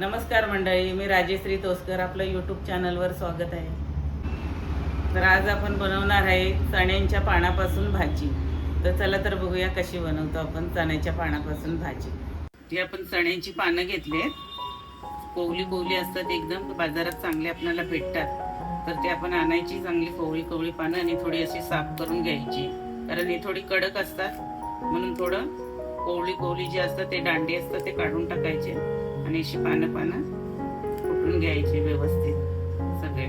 नमस्कार मंडळी मी राजेश्री तोसकर आपलं यूट्यूब चॅनलवर स्वागत आहे. तर आज आपण बनवणार आहे चण्यांच्या पानापासून भाजी. तर चला तर बघूया कशी बनवतो आपण चण्याच्या पानापासून भाजी. ती आपण चण्याची पानं घेतली कोवली कोवली असतात एकदम बाजारात चांगले आपल्याला भेटतात. तर ते आपण आणायची चांगली कोवळी कोवळी पानं आणि थोडी अशी साफ करून घ्यायची. कारण ही थोडी कडक असतात. म्हणून थोडं कोवळी कोवळी जी असतात ते दांडे असतात ते काढून टाकायचे. आणि अशी पानं पानं कुठून घ्यायची व्यवस्थित सगळे?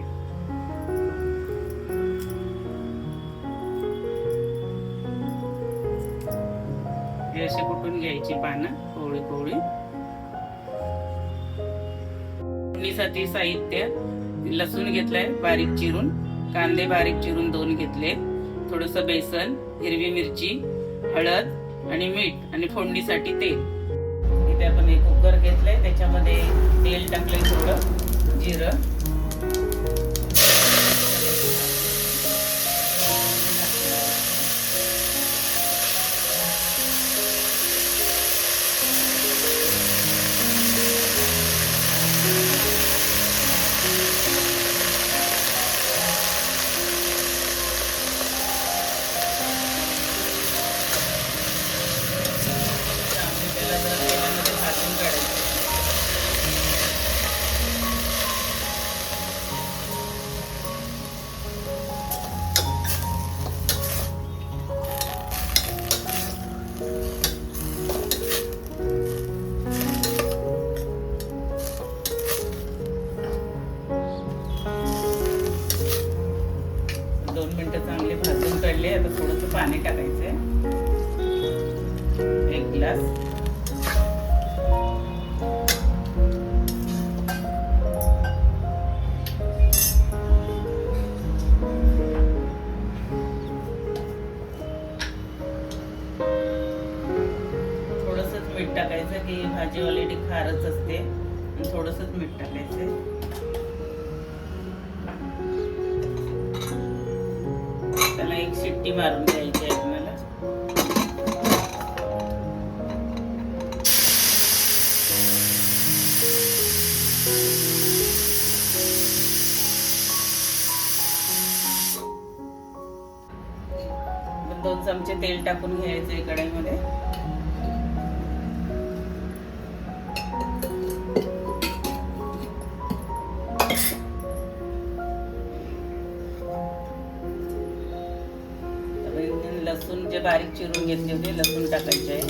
हे असे कुठून घ्यायची पानं? कोवळी कोवळी. फोडणीसाठी साहित्य लसूण घेतलंय बारीक चिरून. कांदे बारीक चिरून दोन घेतले. थोडस बेसन हिरवी मिरची हळद आणि मीठ आणि फोडणीसाठी तेल. इथे आपण एक कुकर घेतलंय त्याच्यामध्ये तेल टाकलंय थोडं जिरं. मिनिटं चांगले भाजून काढले आता थोडंसं पाणी टाकायचंय. एक ग्लास. थोडंसंच मीठ टाकायचं की भाजी ऑलरेडी खारच असते. थोडंसंच मीठ टाकायचं त्याला एक शिट्टी मारून द्यायची आहे आपल्याला दोन चमचे तेल टाकून घ्यायचे कढईमध्ये चिरून घेतले होते लसूण टाकायचे आहे.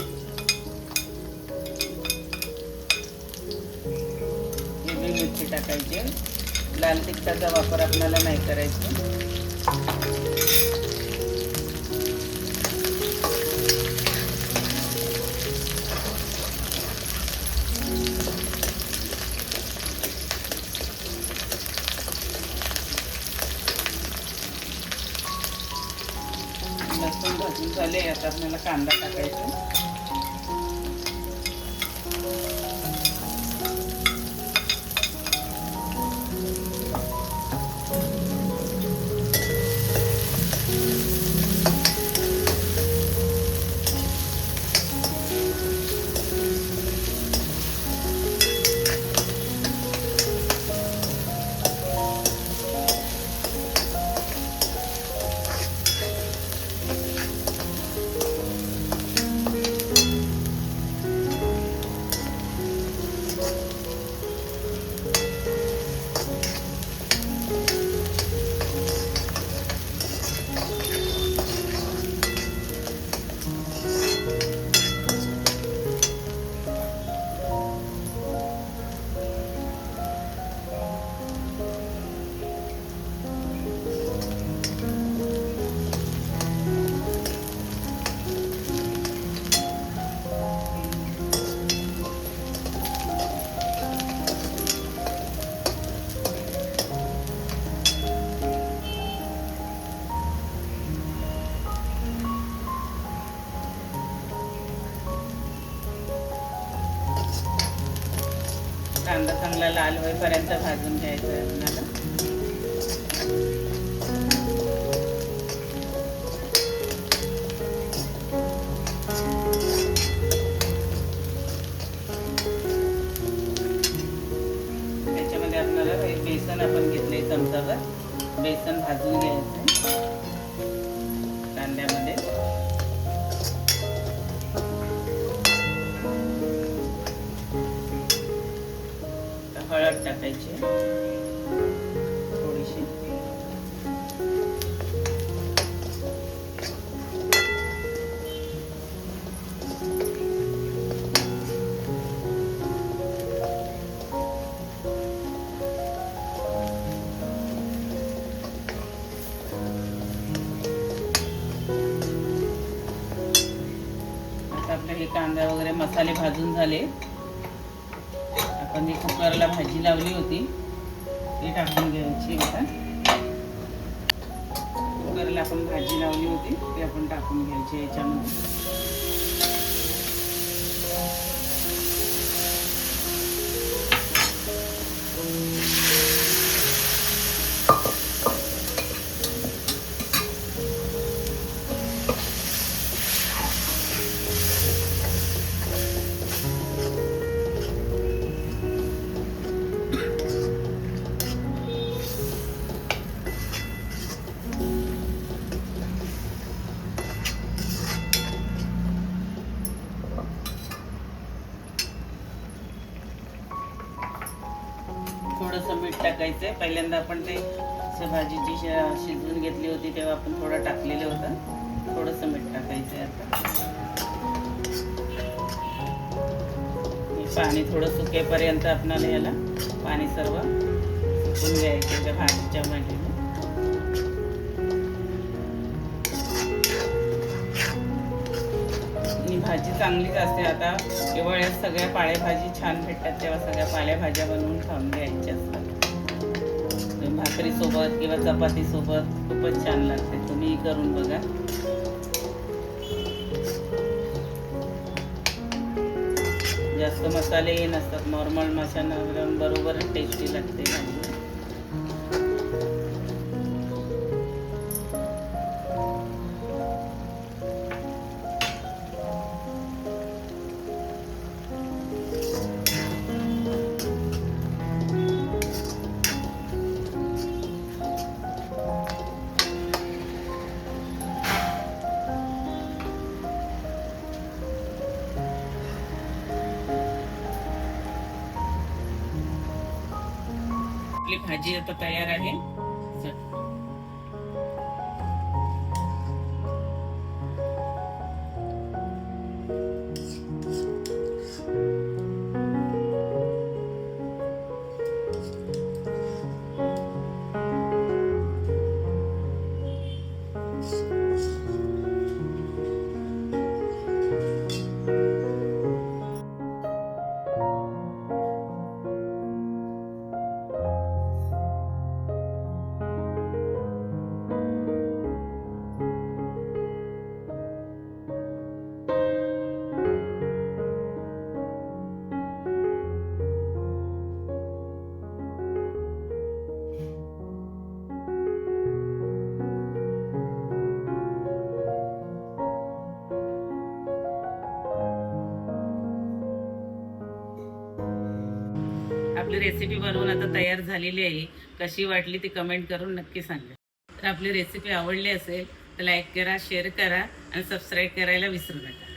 हिरवी मिरची टाकायची. लाल तिखटाचा वापर आपल्याला नाही करायचा. आता आपल्याला कांदा टाकायचा कांदा चांगला लाल होईपर्यंत भाजून घ्यायचा आहे आपल्याला आपल्याला बेसन आपण घेतले चमचावर बेसन भाजून घ्यायचं हळद टाकायची. थोडीशी. आता आपले हे कांदा वगैरे मसाले भाजून झाले. आपण जी कुकरला भाजी लावली होती. ती टाकून घ्यायची आता. कुकरला आपण भाजी लावली होती ती आपण टाकून घ्यायची याच्यामध्ये. मीठ टाकायचं आहे पहिल्यांदा आपण ते भाजी जी शिजवून घेतली होती तेव्हा आपण थोडं टाकलेलं होतं. थोडंसं मीठ टाकायचं आहे आता पाणी थोडं सुकेपर्यंत आपणाला याला पाणी सर्व सुकून घ्यायचं त्या भाजीच्या भाजीला भाजी चांगलीच असते. आता केवळ या सगळ्या पालेभाजी छान भेटतात. तेव्हा सगळ्या पालेभाज्या बनवून खाऊन घ्यायच्या असतात. भाकरीसोबत किंवा चपातीसोबत खूपच छान लागते. तुम्ही करून बघा. जास्त मसाले नसतात. नॉर्मल मसाला बरोबर टेस्टी लागते. भाजी आपली भाजी आता तयार आहे. आपली रेसिपी बनवून आता तयार झालेली आहे. कशी वाटली ती कमेंट करून नक्की सांगा. तर आपली रेसिपी आवडली असेल तर लाईक करा शेअर करा आणि सबस्क्राईब करायला विसरू नका.